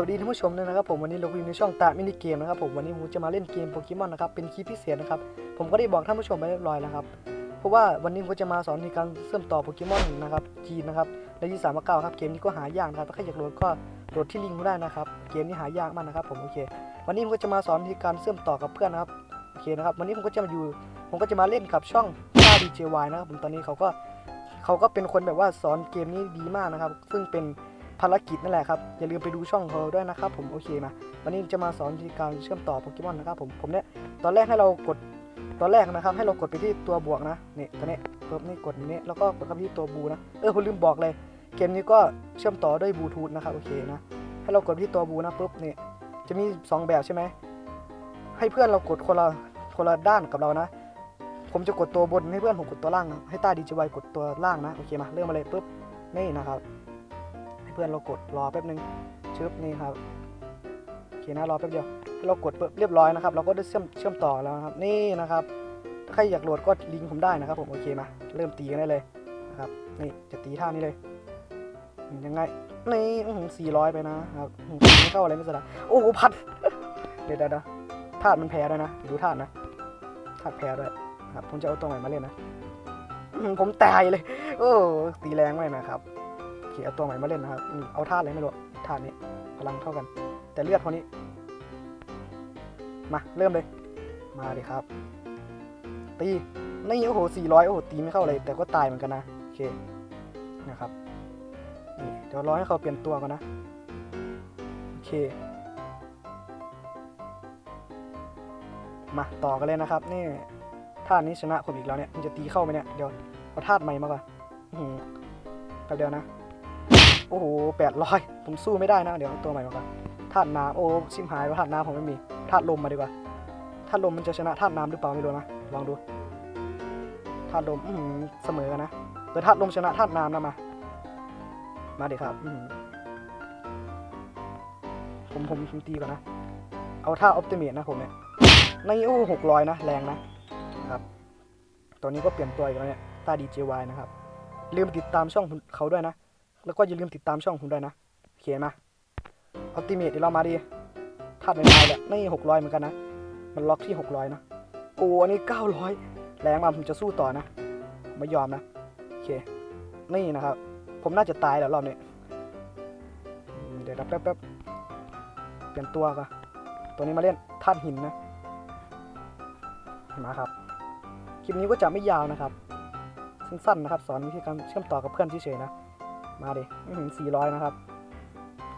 วัสดีท่านผู้ชมด้วยนะครับผมวันนี้เราอยู่ในช่องตามินิเกมนะครับผมวันนี้ผมจะมาเล่นเกมโปเกมอนนะครับเป็นคลิปพิเศษนะครับผมก็ได้บอกท่านผู้ชมไปเรียบร้อยแล้วครับเพราะว่าวันนี้ผมจะมาสอนในการเชื่อมต่อโปเกมอนนะครับจีนนะครับในที่สามเก้าครับเกมนี้ก็หายากนะครับถ้าใครอยากโหลดก็โหลดที่ลิงก์ได้นะครับเกมนี้หายากมากนะครับผมโอเค วันนี้ผมก็จะมาสอนในการเชื่อมต่อกับเพื่อนนะครับโอเคนะครับวันนี้ผมก็จะมาอยู่ ผมก็จะมาเล่นกับช่องค่า DJY นะครับผมตอนนี้เขาก็เขาก็เป็นคนแบบว่าสอนเกมนี้ดีมากนะครับซึ่งเป็น ภารกิจนั่นแหละครับ อย่าลืมไปดูช่องเขาด้วยนะครับผมโอเคมา วันนี้จะมาสอนวิธีการเชื่อมต่อโปเกมอนนะครับผมผมเนี่ยตอนแรกให้เรากดตอนแรกนะครับ ให้เรากดไปที่ตัวบวกนะนี่ตัวนี้ปุ๊บนี่กดนี้แล้วก็กดเข้าไปที่ตัวบูนะเออผมลืมบอกเลยเกมนี้ก็เชื่อมต่อด้วยบลูทูธนะครับโอเคนะให้เรากดไปที่ตัวบูนะปุ๊บนี่จะมีสองแบบใช่ไหมให้เพื่อนเรากดคนละคนละด้านกับเรานะ ผมจะกดตัวบนให้เพื่อนผมกดตัวล่าง ให้ตาดีจีวกดตัวล่างนะโอเคมาเริ่มมาเลยปุ๊บนี่นะครับ พื่อนเรากดรอแป๊บนึงชึบนี่ครับโอเคนะรอแป๊บเดียวเรากดเรียบร้อยนะครับ เราก็ได้เชื่อมเชื่อมต่อแล้วนะครับ นี่นะครับใครอยากโหลดก็ลิงก์ผมได้นะครับ ผมโอเคมาเริ่มตีกันได้เลยนะครับนี่จะตีท่านี้เลยยังไงนี่สี่ร้อยไปนะครับไม่เข้าอะไรไม่สระโอ้โหพัดเดี๋ยวเดี๋ยวธาตุมันแพ้ด้วยนะดูธาตุนะธาตุแพ้ด้วยครับผมจะเอาตัวใหม่มาเล่นนะผมตายเลย โอ้ตีแรงไปนะครับ เคเอาตัวใหม่มาเล่นนะครับเอาท่าอะไรไม่รู้ท่านี้พลังเท่ากัน แต่เลือดเขานี้ มาเริ่มเลย มาดิครับ ตีนี่โอ้โหสี่ร้อยโอ้โหตีไม่เข้าเลย แต่ก็ตายเหมือนกันนะโอเคนะครับนี่เดี๋ยวรอให้เขาเปลี่ยนตัวก่อนนะโอเค มาต่อกันเลยนะครับ นี่ท่านี้ชนะผมอีกแล้วเนี่ยมันจะตีเข้าไหมเนี่ยเดี๋ยวเอาธาตุใหม่มาก่อนแป๊บเดียวนะ โอ้โหแปดร้อยผมสู้ไม่ได้นะ เดี๋ยวเอาตัวใหม่มาก่อนธาตุน้ำโอ้ชิมหายว่าธาตุน้ำผมไม่มีธาตุลมมาดีกว่าธาตุลมมันจะชนะธาตุน้ำหรือเปล่าไม่รู้นะลองดูธาตุลมอือหือเสมอกันนะเปิดธาตุลมชนะธาตุน้ำนะมา มาเดี๋ยวครับอือหือผมผมผมตีก่อนนะ เอาท่าออปติเมทนะผมเนี่ยในโอ้หกร้อยนะ แรงนะครับ ตอนนี้ก็เปลี่ยนตัวอีกแล้วเนี่ยตา DJY นะครับ ลืมติดตามช่องเขาด้วยนะ แล้วก็อย่าลืมติดตามช่องผมด้วยนะโอเคมาอัลติเมทเดี๋ยวเรามาดีธาตุในไม้แหละนี่หกร้อยเหมือนกันนะ มันล็อกที่หกร้อยนะโอ้อันนี้เก้าร้อยแรงมาผมจะสู้ต่อนะไม่ยอมนะโอเค นี่นะครับ ผมน่าจะตายแล้วรอบนี้เดี๋ยวแป๊บแป๊บแป๊บเปลี่ยนตัวก่อนตัวนี้มาเล่นธาตุหินนะมาครับคลิปนี้ก็จะไม่ยาวนะครับ สั้นๆนะครับ สอนวิธีการเชื่อมต่อกับเพื่อนเฉยๆนะ มาดิไม่ถึง400นะครับ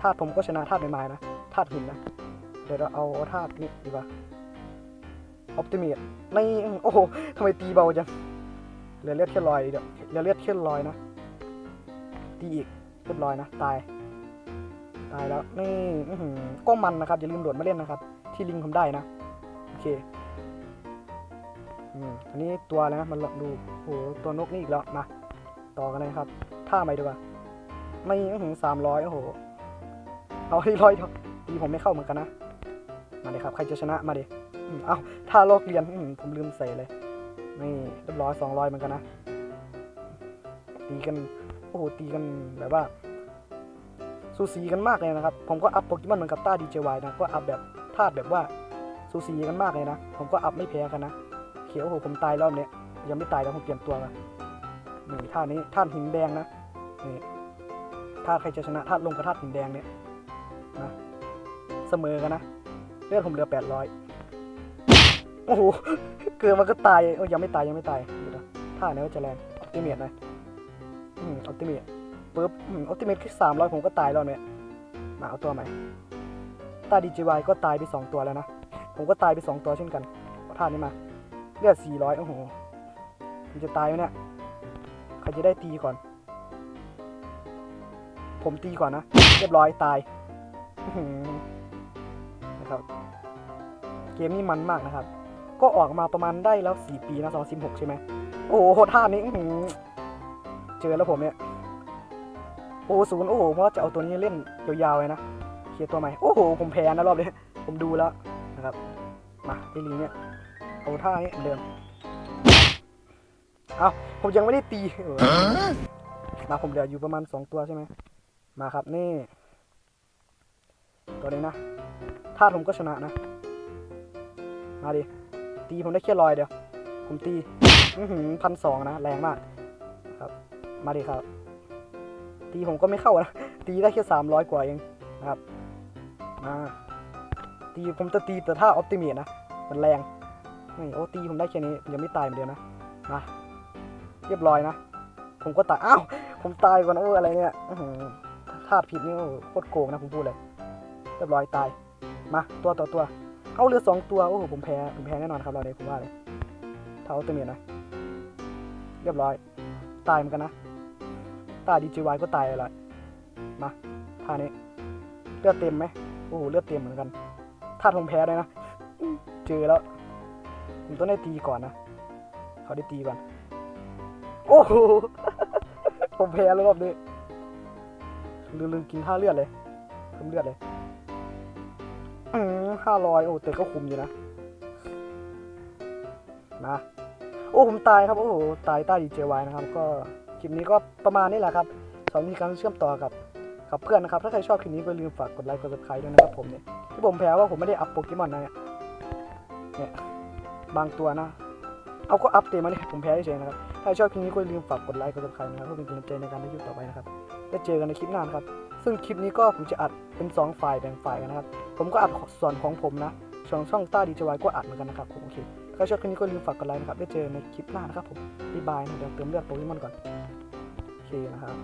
ธาตุผมก็ชนะธาตุไม้ๆนะธาตุหินนะ เดี๋ยวเราเอาธาตุนี้ดีกว่าออปติเมทไม่โอ้โหทำไมตีเบาจังเหลือเลือดแค่ลอยเดี๋ยวเหลือเลือดแค่ลอยนะ ตีอีกเรียบร้อยนะ ตาย ตายแล้วนี่ก็มันนะครับ อย่าลืมโดดมาเล่นนะครับ ที่ลิงผมได้นะ โอเคอืมอันนี้ตัวอะไรนะมันดูโอ้โหตัวนกนี่อีกแล้วมา ต่อกันเลยครับ ท่าใหม่ดีกว่า ไม่ถึงสามร้อยโอ้โห เอาให้ร้อยเดียวตีผมไม่เข้าเหมือนกันนะ มาเลยครับ ใครจะชนะมาดิอืมเอาท่าโลกเรียนผมลืมใส่เลย นี่เรียบร้อยสองร้อยเหมือนกันนะ ตีกัน โอ้โห ตีกันแบบว่าสูสีกันมากเลยนะครับ ผมก็อัพโปเกมอนเหมือนกับต้าดีเจวายนะ ก็อัพแบบธาตุแบบว่าสูสีกันมากเลยนะ ผมก็อัพไม่แพ้กันนะ เขียวโอ้โห ผมตายรอบเนี้ยยังไม่ตายแล้วผมเปลี่ยนตัวมานี่ท่านี้ท่านหินแดงนะนี่าใครจะชนะท่าลงกับท่าหินแดงเนี่ยนะเสมอกันนะเลือดผมเหลือแปดร้อยโอ้โหเกิดมันก็ตายโอ้ยังไม่ตายยังไม่ตายเดี๋ยวนะท่าไหนว่าจะแรงออปติเมทหน่อยอืมออปติเมทปุ๊บอืมออปติเมทแค่สามร้อยผมก็ตายรอบเนี้ยมาเอาตัวใหม่ตาดีจีวก็ตายไปสองตัวแล้วนะผมก็ตายไปสองตัวเช่นกันเอาท่านี้มาเลือด400โอ้โหมันจะตายไหมเนี่ยใครจะได้ตีก่อน ผมตีก่อนนะ เรียบร้อยตายอื้อหือนะครับ เกมนี้มันมากนะครับ ก็ออกมาประมาณได้แล้ว 4 ปีนะ2016 ใช่ไหม โอ้โหท่านี้อื้อหือเจอแล้วผมเนี่ย โอ้ศูนย์โอ้โหเพราะว่าจะเอาตัวนี้เล่นยาวๆเลยนะเคลียร์ตัวใหม่ โอ้โห ผมแพ้นะรอบนี้ผมดูแล้วนะครับ มาไอ้ลิงเนี่ย เอาท่านี้เหมือนเดิมเอาผมยังไม่ได้ตีเออมาผมเหลืออยู่ประมาณสองตัวใช่ไหม มาครับนี่วันนี้นะถ้าผมก็ชนะนะ มาดิตีผมได้แค่ลอยเดียว ผมตีพันสองนะ แรงมากครับ มาดิครับ ตีผมก็ไม่เข้านะ ตีได้แค่สามร้อยกว่าเองนะครับ มาตีผมจะตีแต่ถ้าออ t ติเมตนะ มันแรงนี่โอ้ตีผมได้แค่นี้ยังไม่ตายเหมือนเดิมนะมาเรียบร้อยนะ ผมก็ตาย อ้าว ผมตายก่อนโอ้อะไรเนี่ย อื้าผิดนี่โคตรโกงนะผมพูดเลย เรียบร้อยตาย มาตัวต่อตัว เอาเหลือสองตัว โอ้โหผมแพ้ผมแพ้แน่นอนครับเราเนี่ยผมว่าเลยเท่าตัวเมียนะเรียบร้อย ตายเหมือนกันนะ ตายดีจีวายก็ตายเลยละมาท่านี้เลือดเต็มไหมโอ้โหเลือดเต็มเหมือนกันท่าทงแพ้เลยนะ เจอแล้ว ผมต้องได้ตีก่อนนะ เขาได้ตีก่อน โอ้โหผมแพ้แล้วรอบนี้ ลืมลืมกินท่าเลือดเลยเพิ่มเลือดเลยอืมห้าร้อยโอ้แต่ก็คุมอยู่นะมาโอ้ผมตายครับโอ้โหตายใต้ดีเจวายนะครับ ก็คลิปนี้ก็ประมาณนี้แหละครับสอนวิธีการเชื่อมต่อกับกับเพื่อนนะครับ ถ้าใครชอบคลิปนี้ก็ลืมฝากกดไลค์กด subscribe ด้วยนะครับผมเนี่ยที่ผมแพ้ว่าผมไม่ได้อัพโปเกมอนนะเนี่ยเนี่ยบางตัวนะ เอาก็อัพเดตมาเนี่ยผมแพ้เฉยนะครับ ถ้าชอบคลิปนี้ก็อย่าลืมฝากกดไลค์กด subscribe นะครับเพื่อเป็นกำลังใจในการทำคลิปต่อไปนะครับแล้วเจอกันในคลิปหน้านะครับ ซึ่งคลิปนี้ก็ผมจะอัดเป็น 2 ฝ่ายแบ่งฝ่ายกันนะครับ ผมก็อัดส่วนของผมนะช่องช่องต้าดีจวายก็อัดเหมือนกันนะครับผมโอเคถ้าชอบคลิปนี้ก็อย่าลืมฝากกดไลค์นะครับ ได้เจอในคลิปหน้านะครับผมบ๊ายบายนะเดี๋ยวเติมเลือดโปเกมอนก่อนโอเคนะครับ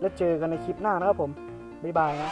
แล้วเจอกันในคลิปหน้านะครับผมบ๊ายบายนะ